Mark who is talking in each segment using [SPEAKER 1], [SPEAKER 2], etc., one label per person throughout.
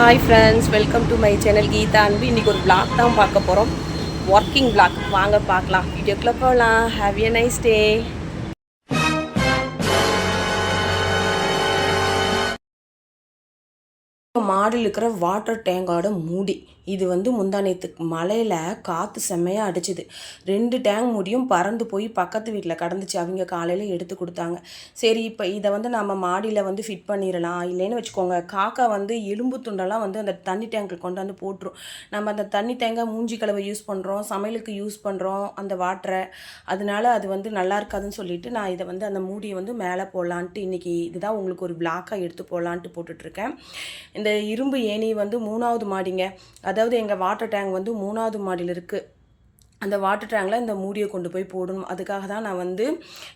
[SPEAKER 1] Hi friends welcome to my channel Geetha அன்பு இன்றைக்கி ஒரு பிளாக் தான் பார்க்க போகிறோம் ஒர்க்கிங் பிளாக் வாங்க பார்க்கலாம். வீடியோக்குள்ளே போகலாம் ஹாவ் எ நைஸ் டே இப்போ மாடியில் இருக்கிற வாட்டர் டேங்கோட மூடி. இது வந்து முந்தானத்துக்கு மலையில் காற்று செம்மையாக அடிச்சுது. ரெண்டு டேங்க் மூடியும் பறந்து போய் பக்கத்து வீட்டில் கடந்துச்சு. அவங்க காலையில் எடுத்து கொடுத்தாங்க. சரி இப்போ இதை வந்து நம்ம மாடியில் வந்து ஃபிட் பண்ணிடலாம் இல்லைன்னு வச்சுக்கோங்க. காக்கா வந்து எலும்பு துண்டெல்லாம் வந்து அந்த தண்ணி டேங்கில் கொண்டு வந்து போட்டுரும். நம்ம அந்த தண்ணி டேங்கை மூஞ்சி கலவை யூஸ் பண்ணுறோம் சமையலுக்கு யூஸ் பண்ணுறோம் அந்த வாட்டரை அதனால அது வந்து நல்லா இருக்காதுன்னு சொல்லிட்டு நான் இதை வந்து அந்த மூடியை வந்து மேலே போடலான்ட்டு இன்றைக்கி இதுதான் உங்களுக்கு ஒரு பிளாக்காக எடுத்து போடலான்ட்டு போட்டுட்ருக்கேன் இந்த இரும்பு ஏணி வந்து மூணாவது மாடிங்க. அதாவது எங்கள் வாட்டர் டேங்க் வந்து மூணாவது மாடியில் இருக்குது அந்த வாட்டர் டேங்கில் இந்த மூடியை கொண்டு போய் போடணும். அதுக்காக தான் நான் வந்து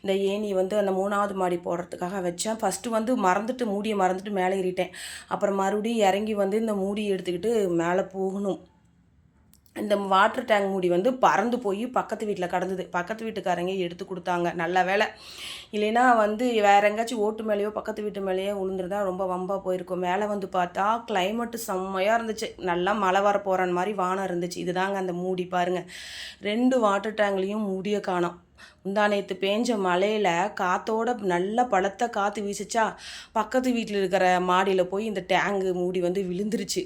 [SPEAKER 1] இந்த ஏணி வந்து அந்த மூணாவது மாடி போடுறதுக்காக வச்சேன். ஃபஸ்ட்டு வந்து மறந்துட்டு மூடியை மறந்துட்டு மேலே ஏறிட்டேன். அப்புறம் மறுபடியும் இறங்கி வந்து இந்த மூடியை எடுத்துக்கிட்டு மேலே போகணும். இந்த வாட்டர் டேங்க் மூடி வந்து பறந்து போய் பக்கத்து வீட்டில் கடந்தது. பக்கத்து வீட்டுக்காரங்க எடுத்து கொடுத்தாங்க. நல்ல வேலை இல்லைன்னா வந்து வேற எங்கேயாச்சும் ஓட்டு மேலேயோ பக்கத்து வீட்டு மேலேயோ விழுந்துருந்தா ரொம்ப வம்பாக போயிருக்கும். மேலே வந்து பார்த்தா கிளைமேட்டு செம்மையாக இருந்துச்சு. நல்லா மழை வர போகிற மாதிரி வானம் இருந்துச்சு. இதுதாங்க அந்த மூடி பாருங்கள் ரெண்டு வாட்டர் டேங்க்லேயும் மூடிய காணோம். முந்தா நேற்று பேஞ்ச மழையில் காத்தோட நல்ல பலத்த காற்று வீசிச்சா? பக்கத்து வீட்டில் இருக்கிற மாடியில் போய் இந்த டேங்கு மூடி வந்து விழுந்துருச்சு.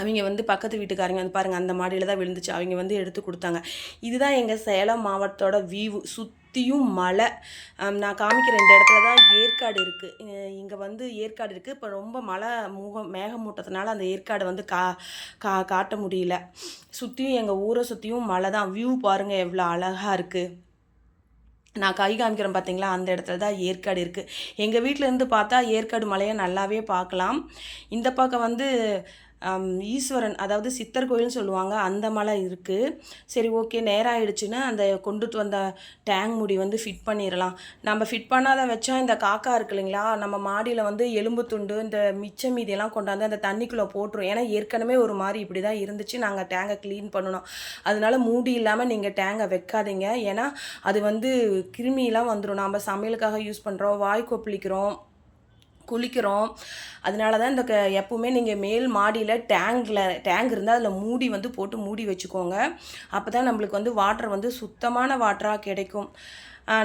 [SPEAKER 1] அவங்க வந்து பக்கத்து வீட்டுக்காரங்க வந்து பாருங்கள் அந்த மாடியில் தான் விழுந்துச்சு. அவங்க வந்து எடுத்து கொடுத்தாங்க. இதுதான் எங்கள் சேலம் மாவட்டத்தோட வியூ சுற்றியும் மலை. நான் காமிக்கிற இந்த இடத்துல தான் ஏற்காடு இருக்குது இங்கே வந்து ஏற்காடு இருக்குது இப்போ ரொம்ப மழை மூகம் மேகமூட்டத்தினால அந்த ஏற்காடு வந்து கா கா காட்ட முடியல. சுற்றியும் எங்கள் ஊரை சுற்றியும் மலை தான். வியூ பாருங்கள் எவ்வளோ அழகாக இருக்குது நான் கை காமிக்கிறேன் பார்த்தீங்களா அந்த இடத்துல தான் ஏற்காடு இருக்குது எங்கள் வீட்டிலேருந்து பார்த்தா ஏற்காடு மலையை நல்லாவே பார்க்கலாம். இந்த பக்கம் வந்து ஈஸ்வரன் அதாவது சித்தர் கோயில்னு சொல்லுவாங்க அந்த மலை இருக்குது சரி ஓகே நேரம் ஆயிடுச்சுன்னா அந்த கொண்டுட்டு வந்த டேங்க் முடி வந்து ஃபிட் பண்ணிடலாம் நம்ம ஃபிட் பண்ணாத வச்சா இந்த காக்கா இருக்கு இல்லைங்களா நம்ம மாடியில் வந்து எலும்பு துண்டு இந்த மிச்ச மீதியெல்லாம் கொண்டாந்து அந்த தண்ணிக்குள்ளே போட்டுரும். ஏன்னா ஏற்கனவே ஒரு மாதிரி இப்படி தான் இருந்துச்சு. நாங்கள் டேங்கை க்ளீன் பண்ணணும். அதனால மூடி இல்லாமல் நீங்கள் டேங்கை வைக்காதீங்க. ஏன்னா அது வந்து கிருமியெலாம் வந்துடும் நம்ம சமையலுக்காக யூஸ் பண்ணுறோம் வாய் கொப்பளிக்கிறோம். குளிக்கிறோம். அதனால தான் இந்த க எப்பவுமே நீங்கள் மேல் மாடியில் டேங்கில் டேங்க் இருந்தால் அதில் மூடி வந்து போட்டு மூடி வச்சுக்கோங்க. அப்போ தான் நம்மளுக்கு வந்து வாட்டர் வந்து சுத்தமான வாட்டராக கிடைக்கும்.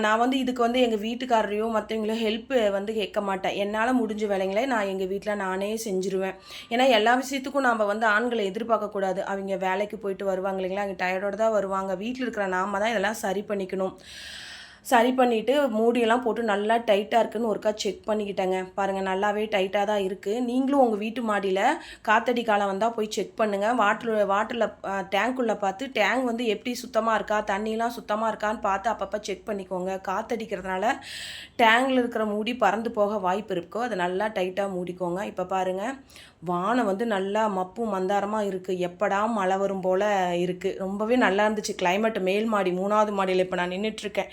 [SPEAKER 1] நான் வந்து இதுக்கு வந்து எங்கள் வீட்டுக்காரரையோ மற்றவங்களோ ஹெல்ப்பு வந்து கேட்க மாட்டேன். என்னால் முடிஞ்ச வேலைங்களை நான் எங்கள் வீட்டில் நானே செஞ்சுருவேன். ஏன்னா எல்லா விஷயத்துக்கும் நாம் வந்து ஆண்களை எதிர்பார்க்கக்கூடாது அவங்க வேலைக்கு போயிட்டு வருவாங்க இல்லைங்களா? அவங்க டயர்டோடு தான் வருவாங்க. வீட்டில் இருக்கிற நாம தான் இதெல்லாம் சரி பண்ணிக்கணும். சரி பண்ணிவிட்டு மூடியெல்லாம் போட்டு நல்லா டைட்டாக இருக்குன்னு ஒருக்கா செக் பண்ணிக்கிட்டேங்க. பாருங்கள் நல்லாவே டைட்டாக தான் இருக்குது நீங்களும் உங்கள் வீட்டு மாடியில் காத்தடி காலம் வந்தால் போய் செக் பண்ணுங்கள் வாட்டர் வாட்டரில் டேங்க்குள்ளே பார்த்து டேங்க் வந்து எப்படி சுத்தமாக இருக்கா தண்ணிலாம் சுத்தமாக இருக்கான்னு பார்த்து அப்பப்போ செக் பண்ணிக்கோங்க. காத்தடிக்கிறதுனால டேங்கில் இருக்கிற மூடி பறந்து போக வாய்ப்பு இருக்கோ அதை நல்லா டைட்டாக மூடிக்கோங்க. இப்போ பாருங்கள் வானம் வந்து நல்லா மப்பும் மந்தாரமாக இருக்குது எப்படா மழை வரும் போல் இருக்குது ரொம்பவே நல்லா இருந்துச்சு. கிளைமேட் மேல் மாடி மூணாவது மாடியில் இப்போ நான் நின்றுட்டுருக்கேன்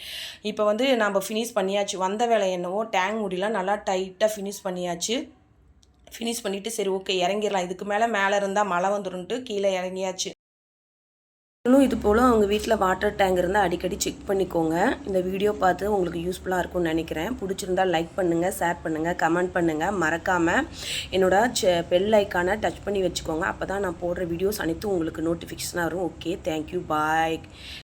[SPEAKER 1] இப்போ வந்து நம்ம ஃபினிஷ் பண்ணியாச்சு. வந்த வேலை என்னவோ டேங்க் முடியலாம் நல்லா டைட்டாக ஃபினிஷ் பண்ணியாச்சு. ஃபினிஷ் பண்ணிவிட்டு சரி ஓகே இறங்கிடலாம். இதுக்கு மேலே மேலே இருந்தால் மழை வந்துடும்ட்டு கீழே இறங்கியாச்சு. இன்னும் இது போல் அவங்க வீட்டில் வாட்டர் டேங்க் இருந்தால் அடிக்கடி செக் பண்ணிக்கோங்க. இந்த வீடியோ பார்த்து உங்களுக்கு யூஸ்ஃபுல்லாக இருக்கும்னு நினைக்கிறேன். பிடிச்சிருந்தா லைக் பண்ணுங்கள் ஷேர் பண்ணுங்கள் கமெண்ட் பண்ணுங்கள் மறக்காமல் என்னோட பெல் ஐக்கானை டச் பண்ணி வச்சுக்கோங்க. அப்போ தான் நான் போடுற வீடியோஸ் அனைத்தும் உங்களுக்கு நோட்டிஃபிகேஷனாக வரும். Okay thank you bye